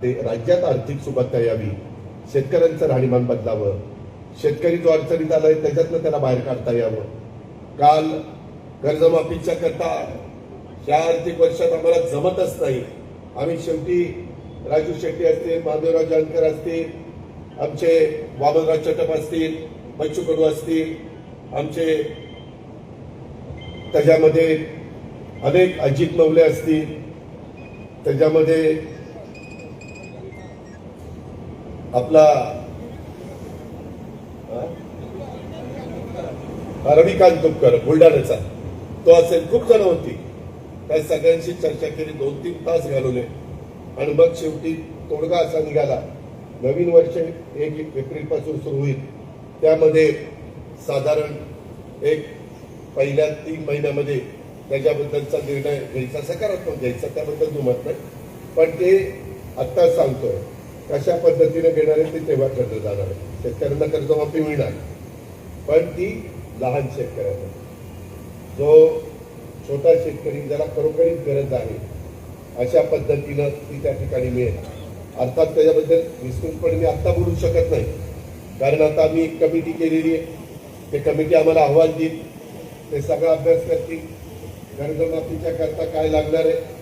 ते राज्यात आर्थिक सुबत्ता यावी शेतकऱ्यांचं राहणीमान बदलावं शेतकरी जो अडचणीत आलाय त्याच्यातनं त्याला बाहेर काढता यावं. काल कर्जमाफीच्या करता या आर्थिक वर्षात आम्हाला जमतच नाही. आम्ही शेवटी राजू शेट्टी असतील महादेवराव जानकर असतील आमचे वामनराव चटप असतील बच्चू कडू असतील आमचे त्याच्यामध्ये अनेक अजित मवले असतील त्याच्यामध्ये आपला रविकांत तुपकर बुलढाण्याचा. तो असेल खूप जण होती. त्या सगळ्यांशी चर्चा केली दोन तीन तास घालवले. आणि मग शेवटी तोडगा असा निघाला. नवीन वर्ष एक एप्रिलपासून सुरू होईल. त्यामध्ये साधारण एक पहिल्या तीन महिन्यामध्ये त्याच्याबद्दलचा निर्णय घ्यायचा सकारात्मक घ्यायचा त्याबद्दल दुमत नाही पण ते आत्ता सांगतोय. कशा पद्धतीने घेणार आहे ते तेव्हा ठरलं जाणार आहे. शेतकऱ्यांना कर्जमाफी मिळणार. पण ती लहान शेतकऱ्यांना. जो छोटा शेतकरी ज्याला खरोखरीच गरज आहे अशा पद्धतीनं ती त्या ठिकाणी मिळेल. अर्थात त्याच्याबद्दल विस्तृतपणे मी आत्ता बोलू शकत नाही. कारण आता आम्ही एक कमिटी केलेली आहे. ते कमिटी आम्हाला अहवाल देईल. ते सगळा अभ्यास करतील. कर्जमाफीच्या करता काय लागणार आहे?